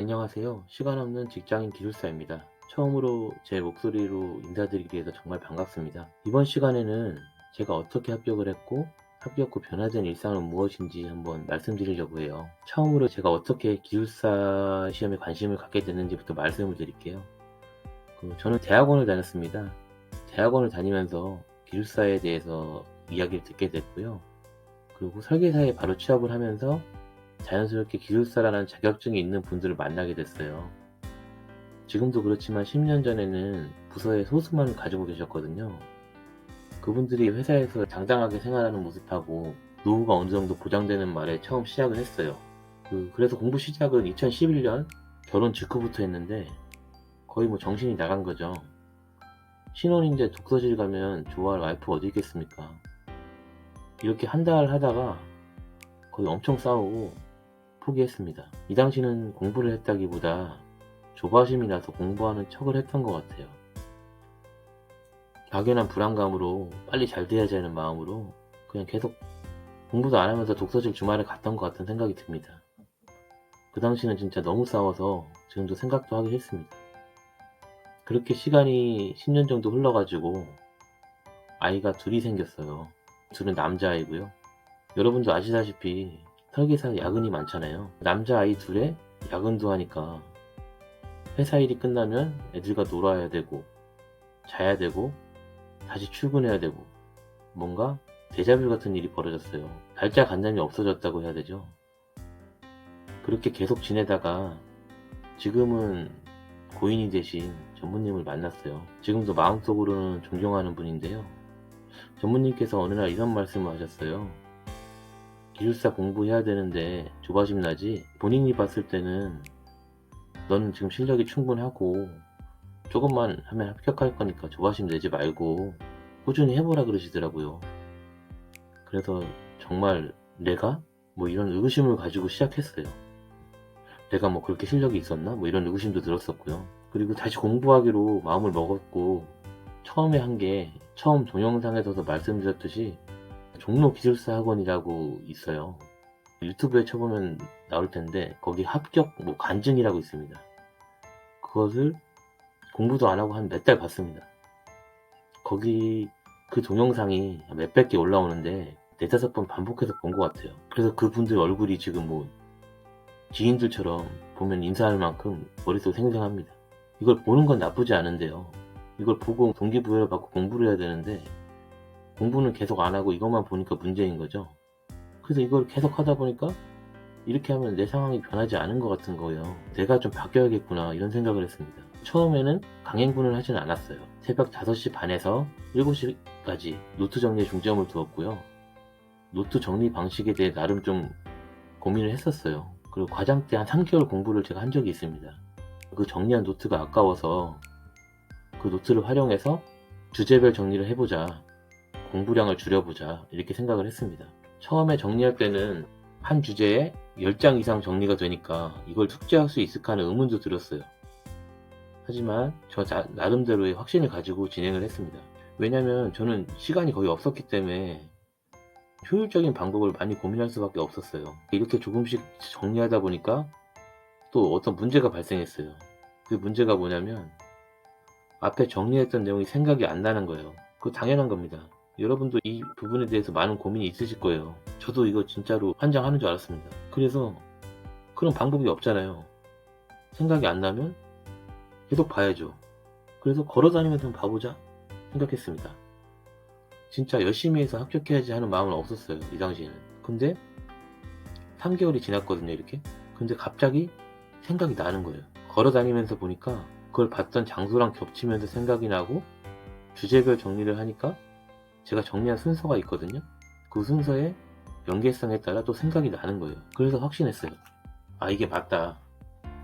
안녕하세요. 시간 없는 직장인 기술사입니다. 처음으로 제 목소리로 인사드리기 위해서 정말 반갑습니다. 이번 시간에는 제가 어떻게 합격을 했고 합격 후 변화된 일상은 무엇인지 한번 말씀드리려고 해요. 처음으로 제가 어떻게 기술사 시험에 관심을 갖게 됐는지부터 말씀을 드릴게요. 그 저는 대학원을 다녔습니다. 대학원을 다니면서 기술사에 대해서 이야기를 듣게 됐고요. 그리고 설계사에 바로 취업을 하면서 자연스럽게 기술사라는 자격증이 있는 분들을 만나게 됐어요. 지금도 그렇지만 10년 전에는 부서에 소수만 가지고 계셨거든요. 그분들이 회사에서 당당하게 생활하는 모습하고 노후가 어느 정도 보장되는 말에 처음 시작을 했어요. 그, 래서 공부 시작은 2011년 결혼 직후부터 했는데 거의 뭐 정신이 나간 거죠. 신혼인데 독서실 가면 좋아할 와이프 어디 있겠습니까? 이렇게 한 달 하다가 거의 엄청 싸우고 포기했습니다. 이 당시는 공부를 했다기보다 조바심이 나서 공부하는 척을 했던 것 같아요. 막연한 불안감으로 빨리 잘 돼야지 하는 마음으로 그냥 계속 공부도 안 하면서 독서실 주말에 갔던 것 같은 생각이 듭니다. 그 당시는 진짜 너무 싸워서 지금도 생각도 하기 싫습니다. 그렇게 시간이 10년 정도 흘러가지고 아이가 둘이 생겼어요. 둘은 남자아이고요. 여러분도 아시다시피 설계사 야근이 많잖아요. 남자아이 둘에 야근도 하니까 회사 일이 끝나면 애들과 놀아야 되고 자야 되고 다시 출근해야 되고 뭔가 데자뷰 같은 일이 벌어졌어요. 달자 간담이 없어졌다고 해야 되죠. 그렇게 계속 지내다가 지금은 고인이 되신 전무님을 만났어요. 지금도 마음속으로는 존경하는 분인데요. 전무님께서 어느 날 이런 말씀을 하셨어요. 기술사 공부해야 되는데 조바심 나지? 본인이 봤을 때는 너는 지금 실력이 충분하고 조금만 하면 합격할 거니까 조바심 내지 말고 꾸준히 해보라 그러시더라고요. 그래서 정말 내가 뭐 이런 의구심을 가지고 시작했어요. 내가 뭐 그렇게 실력이 있었나? 뭐 이런 의구심도 들었었고요. 그리고 다시 공부하기로 마음을 먹었고 처음에 한 게 처음 동영상에서도 말씀드렸듯이 종로 기술사 학원이라고 있어요. 유튜브에 쳐보면 나올 텐데 거기 합격 뭐 간증이라고 있습니다. 그것을 공부도 안 하고 한 몇 달 봤습니다. 거기 그 동영상이 몇백 개 올라오는데 네다섯 번 반복해서 본 것 같아요. 그래서 그분들 얼굴이 지금 뭐 지인들처럼 보면 인사할 만큼 머릿속에 생생합니다. 이걸 보는 건 나쁘지 않은데요. 이걸 보고 동기부여를 받고 공부를 해야 되는데 공부는 계속 안 하고 이것만 보니까 문제인 거죠. 그래서 이걸 계속 하다 보니까 이렇게 하면 내 상황이 변하지 않은 것 같은 거예요. 내가 좀 바뀌어야겠구나 이런 생각을 했습니다. 처음에는 강행군을 하진 않았어요. 새벽 5시 반에서 7시까지 노트 정리에 중점을 두었고요. 노트 정리 방식에 대해 나름 좀 고민을 했었어요. 그리고 과장 때 한 3개월 공부를 제가 한 적이 있습니다. 그 정리한 노트가 아까워서 그 노트를 활용해서 주제별 정리를 해보자. 공부량을 줄여보자. 이렇게 생각을 했습니다. 처음에 정리할 때는 한 주제에 10장 이상 정리가 되니까 이걸 숙제할 수 있을까 하는 의문도 들었어요. 하지만 저 자- 나름대로의 확신을 가지고 진행을 했습니다. 왜냐면 저는 시간이 거의 없었기 때문에 효율적인 방법을 많이 고민할 수밖에 없었어요. 이렇게 조금씩 정리하다 보니까 또 어떤 문제가 발생했어요. 그 문제가 뭐냐면 앞에 정리했던 내용이 생각이 안 나는 거예요. 그거 당연한 겁니다. 여러분도 이 부분에 대해서 많은 고민이 있으실 거예요. 저도 이거 진짜로 환장하는 줄 알았습니다. 그래서 그런 방법이 없잖아요. 생각이 안 나면 계속 봐야죠. 그래서 걸어 다니면서 한번 봐보자 생각했습니다. 진짜 열심히 해서 합격해야지 하는 마음은 없었어요. 이 당시에는. 근데 3개월이 지났거든요. 이렇게. 근데 갑자기 생각이 나는 거예요. 걸어 다니면서 보니까 그걸 봤던 장소랑 겹치면서 생각이 나고 주제별 정리를 하니까 제가 정리한 순서가 있거든요. 그 순서의 연계성에 따라 또 생각이 나는 거예요. 그래서 확신했어요. 아, 이게 맞다.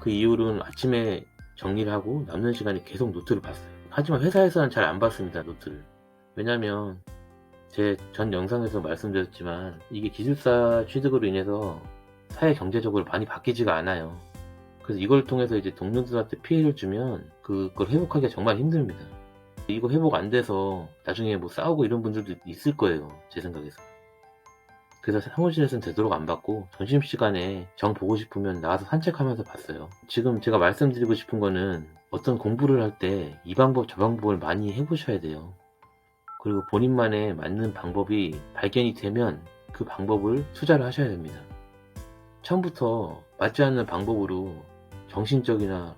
그 이후로는 아침에 정리를 하고 남는 시간에 계속 노트를 봤어요. 하지만 회사에서는 잘 안 봤습니다, 노트를. 왜냐면 제전 영상에서 말씀드렸지만 이게 기술사 취득으로 인해서 사회 경제적으로 많이 바뀌지가 않아요. 그래서 이걸 통해서 이제 동료들한테 피해를 주면 그걸 회복하기가 정말 힘듭니다. 이거 회복 안 돼서 나중에 뭐 싸우고 이런 분들도 있을 거예요. 제 생각에서. 그래서 사무실에서는 되도록 안 받고 점심시간에 정 보고 싶으면 나와서 산책하면서 봤어요. 지금 제가 말씀드리고 싶은 거는 어떤 공부를 할 때 이 방법 저 방법을 많이 해보셔야 돼요. 그리고 본인만의 맞는 방법이 발견이 되면 그 방법을 투자를 하셔야 됩니다. 처음부터 맞지 않는 방법으로 정신적이나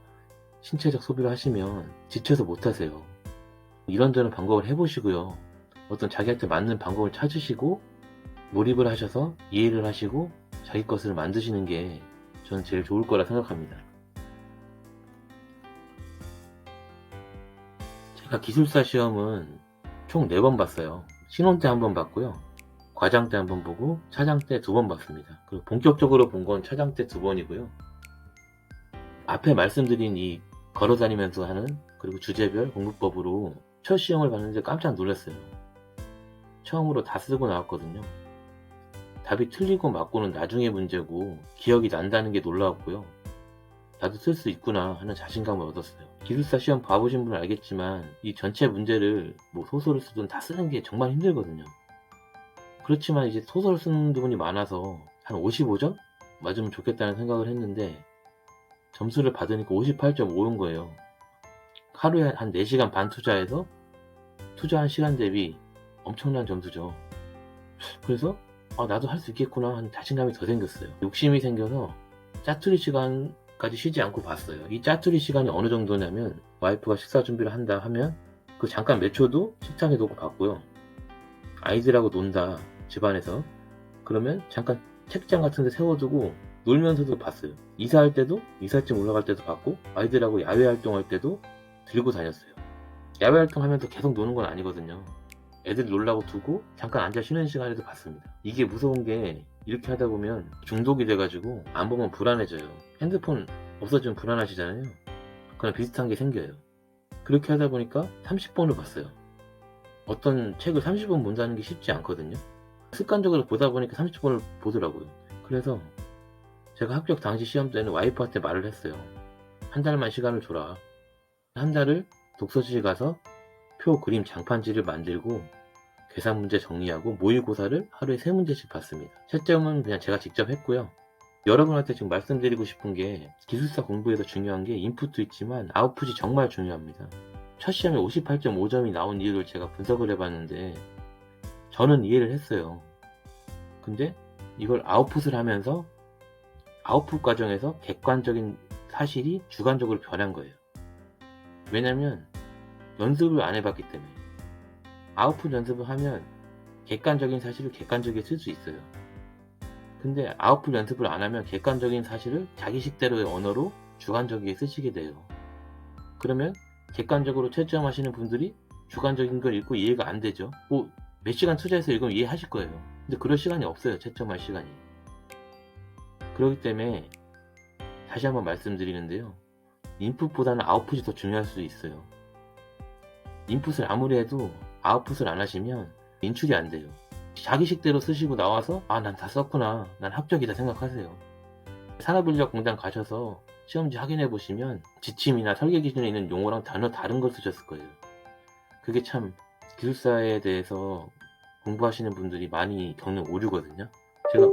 신체적 소비를 하시면 지쳐서 못하세요. 이런저런 방법을 해보시고요. 어떤 자기한테 맞는 방법을 찾으시고 몰입을 하셔서 이해를 하시고 자기 것을 만드시는 게 저는 제일 좋을 거라 생각합니다. 제가 기술사 시험은 총 4번 봤어요. 신혼 때 한 번 봤고요. 과장 때 한 번 보고 차장 때 두 번 봤습니다. 그리고 본격적으로 본 건 차장 때 두 번이고요. 앞에 말씀드린 이 걸어 다니면서 하는 그리고 주제별 공부법으로 첫 시험을 봤는데 깜짝 놀랐어요. 처음으로 다 쓰고 나왔거든요. 답이 틀리고 맞고는 나중에 문제고 기억이 난다는 게 놀라웠고요. 나도 쓸 수 있구나 하는 자신감을 얻었어요. 기술사 시험 봐보신 분은 알겠지만 이 전체 문제를 뭐 소설을 쓰든 다 쓰는 게 정말 힘들거든요. 그렇지만 이제 소설 쓰는 분이 많아서 한 55점 맞으면 좋겠다는 생각을 했는데 점수를 받으니까 58.5인 거예요. 하루에 한 4시간 반 투자해서 투자한 시간 대비 엄청난 점수죠. 그래서 아, 나도 할 수 있겠구나 하는 자신감이 더 생겼어요. 욕심이 생겨서 짜투리 시간까지 쉬지 않고 봤어요. 이 짜투리 시간이 어느 정도냐면 와이프가 식사 준비를 한다 하면 그 잠깐 몇 초도 식탁에 놓고 봤고요. 아이들하고 논다 집안에서 그러면 잠깐 책장 같은 데 세워두고 놀면서도 봤어요. 이사할 때도 이삿짐 올라갈 때도 봤고 아이들하고 야외 활동할 때도 들고 다녔어요. 야외 활동하면서 계속 노는 건 아니거든요. 애들 놀라고 두고 잠깐 앉아 쉬는 시간에도 봤습니다. 이게 무서운 게 이렇게 하다 보면 중독이 돼가지고 안 보면 불안해져요. 핸드폰 없어지면 불안하시잖아요. 그냥 비슷한 게 생겨요. 그렇게 하다 보니까 30번을 봤어요. 어떤 책을 30번 본다는 게 쉽지 않거든요. 습관적으로 보다 보니까 30번을 보더라고요. 그래서 제가 합격 당시 시험 때는 와이프한테 말을 했어요. 한 달만 시간을 줘라. 한 달을 독서실 가서 표, 그림, 장판지를 만들고 계산 문제 정리하고 모의고사를 하루에 세 문제씩 봤습니다. 채점은 그냥 제가 직접 했고요. 여러분한테 지금 말씀드리고 싶은 게 기술사 공부에서 중요한 게 인풋도 있지만 아웃풋이 정말 중요합니다. 첫 시험에 58.5점이 나온 이유를 제가 분석을 해봤는데 저는 이해를 했어요. 근데 이걸 아웃풋을 하면서 아웃풋 과정에서 객관적인 사실이 주관적으로 변한 거예요. 왜냐면 연습을 안 해봤기 때문에 아웃풋 연습을 하면 객관적인 사실을 객관적이게 쓸수 있어요. 근데 아웃풋 연습을 안 하면 객관적인 사실을 자기 식대로의 언어로 주관적이게 쓰시게 돼요. 그러면 객관적으로 채점하시는 분들이 주관적인 걸 읽고 이해가 안 되죠. 뭐 몇 시간 투자해서 읽으면 이해하실 거예요. 근데 그럴 시간이 없어요. 채점할 시간이. 그렇기 때문에 다시 한번 말씀드리는데요. 인풋보다는 아웃풋이 더 중요할 수 있어요. 인풋을 아무리 해도 아웃풋을 안 하시면 인출이 안 돼요. 자기식대로 쓰시고 나와서 아 난 다 썼구나 난 합격이다 생각하세요. 산업인력 공단 가셔서 시험지 확인해 보시면 지침이나 설계 기준에 있는 용어랑 단어 다른 걸 쓰셨을 거예요. 그게 참 기술사에 대해서 공부하시는 분들이 많이 겪는 오류거든요. 제가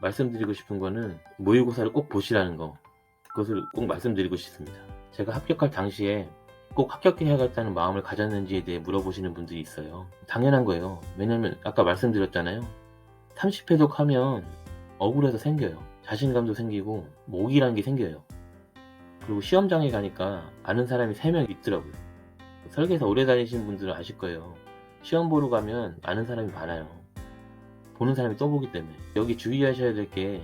말씀드리고 싶은 거는 모의고사를 꼭 보시라는 거 그것을 꼭 말씀드리고 싶습니다. 제가 합격할 당시에 꼭 합격해야겠다는 마음을 가졌는지에 대해 물어보시는 분들이 있어요. 당연한 거예요. 왜냐면 아까 말씀드렸잖아요. 30회독 하면 억울해서 생겨요. 자신감도 생기고 목이라는 게 생겨요. 그리고 시험장에 가니까 아는 사람이 3명 있더라고요. 설계사 오래 다니신 분들은 아실 거예요. 시험 보러 가면 아는 사람이 많아요. 보는 사람이 또 보기 때문에. 여기 주의하셔야 될 게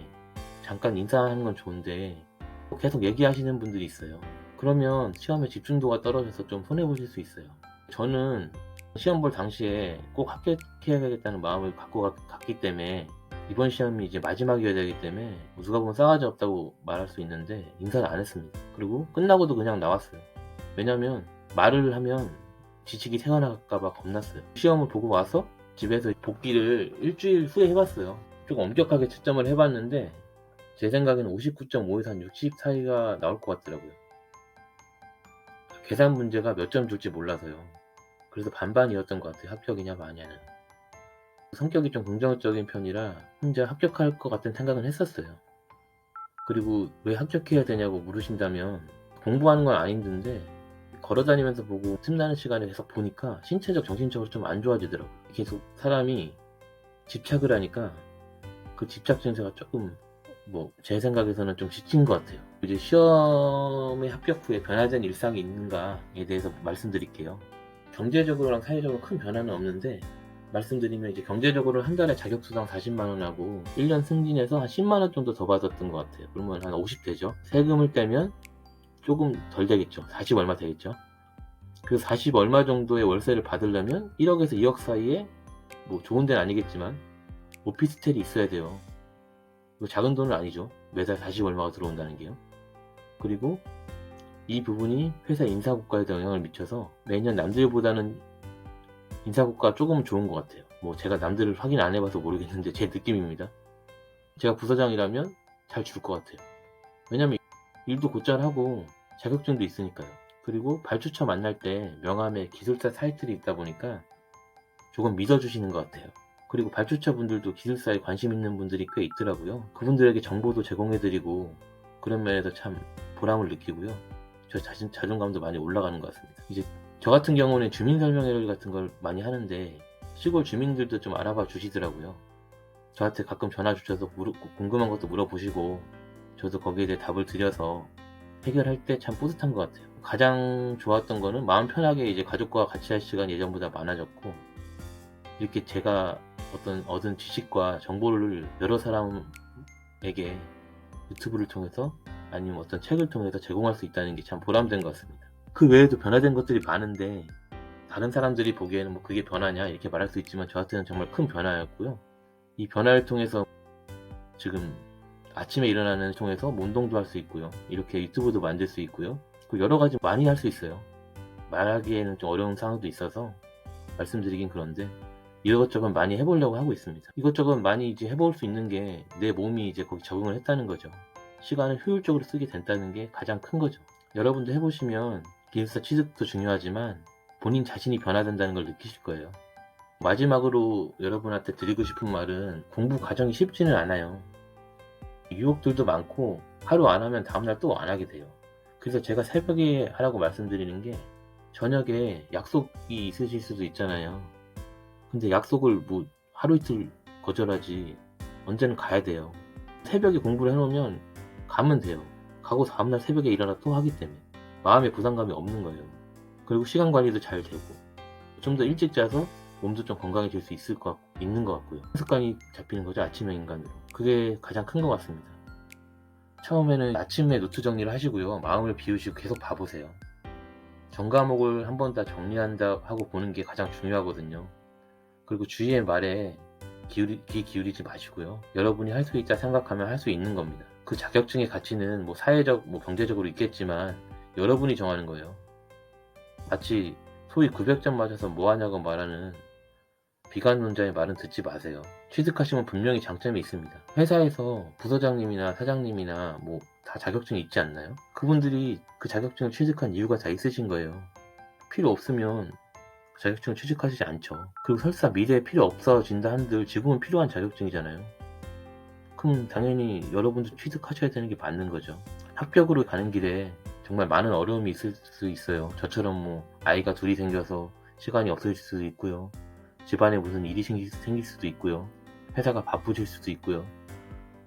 잠깐 인사하는 건 좋은데 계속 얘기하시는 분들이 있어요. 그러면 시험에 집중도가 떨어져서 좀 손해보실 수 있어요. 저는 시험 볼 당시에 꼭 합격해야겠다는 마음을 갖고 가- 갔기 때문에 이번 시험이 이제 마지막이어야 되기 때문에 누가 보면 싸가지 없다고 말할 수 있는데 인사를 안 했습니다. 그리고 끝나고도 그냥 나왔어요. 왜냐면 말을 하면 지식이 새어나갈까봐 겁났어요. 시험을 보고 와서 집에서 복귀를 일주일 후에 해봤어요. 조금 엄격하게 채점을 해봤는데 제 생각에는 59.5에서 한 60 사이가 나올 것 같더라고요. 계산 문제가 몇 점 줄지 몰라서요. 그래서 반반이었던 것 같아요. 합격이냐 마냐는. 성격이 좀 긍정적인 편이라 혼자 합격할 것 같은 생각은 했었어요. 그리고 왜 합격해야 되냐고 물으신다면 공부하는 건 안 힘든데 걸어다니면서 보고 틈나는 시간에 계속 보니까 신체적 정신적으로 좀 안 좋아지더라고요. 계속 사람이 집착을 하니까 그 집착 증세가 조금 뭐 제 생각에서는 좀 지친 것 같아요. 이제 시험에 합격 후에 변화된 일상이 있는가에 대해서 말씀드릴게요. 경제적으로랑 사회적으로 큰 변화는 없는데 말씀드리면 이제 경제적으로 한 달에 자격수당 40만 원하고 1년 승진해서 한 10만 원 정도 더 받았던 것 같아요. 그러면 한 50 되죠. 세금을 떼면 조금 덜 되겠죠. 40 얼마 되겠죠. 그 40 얼마 정도의 월세를 받으려면 1억에서 2억 사이에 뭐 좋은 데는 아니겠지만 오피스텔이 있어야 돼요. 이거 작은 돈은 아니죠. 매달 40 얼마가 들어온다는 게요. 그리고 이 부분이 회사 인사고과에도 영향을 미쳐서 매년 남들보다는 인사고과 조금 좋은 것 같아요. 뭐 제가 남들을 확인 안 해봐서 모르겠는데 제 느낌입니다. 제가 부서장이라면 잘 줄 것 같아요. 왜냐면 일도 곧잘 하고 자격증도 있으니까요. 그리고 발주처 만날 때 명함에 기술사 타이틀이 있다 보니까 조금 믿어주시는 것 같아요. 그리고 발주처 분들도 기술사에 관심 있는 분들이 꽤 있더라고요. 그분들에게 정보도 제공해드리고 그런 면에서 참 보람을 느끼고요. 저 자신, 자존감도 많이 올라가는 것 같습니다. 이제 저 같은 경우는 주민 설명회 같은 걸 많이 하는데 시골 주민들도 좀 알아봐 주시더라고요. 저한테 가끔 전화 주셔서 물어- 궁금한 것도 물어보시고 저도 거기에 대해 답을 드려서 해결할 때 참 뿌듯한 것 같아요. 가장 좋았던 거는 마음 편하게 이제 가족과 같이 할 시간이 예전보다 많아졌고 이렇게 제가 어떤 얻은 지식과 정보를 여러 사람에게 유튜브를 통해서 아니면 어떤 책을 통해서 제공할 수 있다는 게 참 보람된 것 같습니다. 그 외에도 변화된 것들이 많은데 다른 사람들이 보기에는 뭐 그게 변화냐 이렇게 말할 수 있지만 저한테는 정말 큰 변화였고요. 이 변화를 통해서 지금 아침에 일어나는 통해서 뭐 운동도 할 수 있고요. 이렇게 유튜브도 만들 수 있고요. 그 여러 가지 많이 할 수 있어요. 말하기에는 좀 어려운 상황도 있어서 말씀드리긴 그런데 이것저것 많이 해보려고 하고 있습니다. 이것저것 많이 이제 해볼 수 있는 게 내 몸이 이제 거기 적응을 했다는 거죠. 시간을 효율적으로 쓰게 된다는 게 가장 큰 거죠. 여러분도 해보시면 기술사 취득도 중요하지만 본인 자신이 변화된다는 걸 느끼실 거예요. 마지막으로 여러분한테 드리고 싶은 말은 공부 과정이 쉽지는 않아요. 유혹들도 많고 하루 안 하면 다음날 또 안 하게 돼요. 그래서 제가 새벽에 하라고 말씀드리는 게 저녁에 약속이 있으실 수도 있잖아요. 근데 약속을 뭐 하루 이틀 거절하지 언제는 가야 돼요. 새벽에 공부를 해놓으면 가면 돼요. 가고 다음날 새벽에 일어나 또 하기 때문에 마음의 부담감이 없는 거예요. 그리고 시간 관리도 잘 되고 좀 더 일찍 자서 몸도 좀 건강해질 수 있을 것 같, 있는 것 같고요. 습관이 잡히는 거죠 아침형 인간으로. 그게 가장 큰 것 같습니다. 처음에는 아침에 노트 정리를 하시고요. 마음을 비우시고 계속 봐보세요. 전 과목을 한 번 다 정리한다 하고 보는 게 가장 중요하거든요. 그리고 주위의 말에 기울이, 귀 기울이지 마시고요. 여러분이 할 수 있다 생각하면 할 수 있는 겁니다. 그 자격증의 가치는 뭐 사회적, 뭐 경제적으로 있겠지만 여러분이 정하는 거예요. 마치 소위 900점 맞아서 뭐 하냐고 말하는 비관론자의 말은 듣지 마세요. 취득하시면 분명히 장점이 있습니다. 회사에서 부서장님이나 사장님이나 뭐 다 자격증이 있지 않나요? 그분들이 그 자격증을 취득한 이유가 다 있으신 거예요. 필요 없으면 자격증을 취득하시지 않죠. 그리고 설사 미래에 필요 없어진다 한들 지금은 필요한 자격증이잖아요. 그럼 당연히 여러분도 취득하셔야 되는 게 맞는 거죠. 합격으로 가는 길에 정말 많은 어려움이 있을 수 있어요. 저처럼 뭐 아이가 둘이 생겨서 시간이 없어질 수도 있고요. 집안에 무슨 일이 생길 수도 있고요. 회사가 바쁘실 수도 있고요.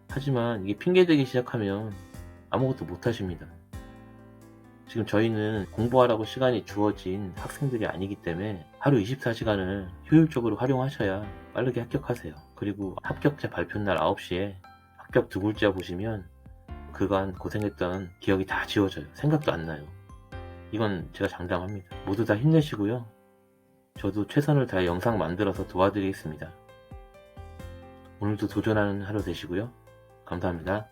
하지만 이게 핑계대기 시작하면 아무것도 못 하십니다. 지금 저희는 공부하라고 시간이 주어진 학생들이 아니기 때문에 하루 24시간을 효율적으로 활용하셔야 빠르게 합격하세요. 그리고 합격자 발표날 9시에 합격 두 글자 보시면 그간 고생했던 기억이 다 지워져요. 생각도 안 나요. 이건 제가 장담합니다. 모두 다 힘내시고요. 저도 최선을 다해 영상 만들어서 도와드리겠습니다. 오늘도 도전하는 하루 되시고요. 감사합니다.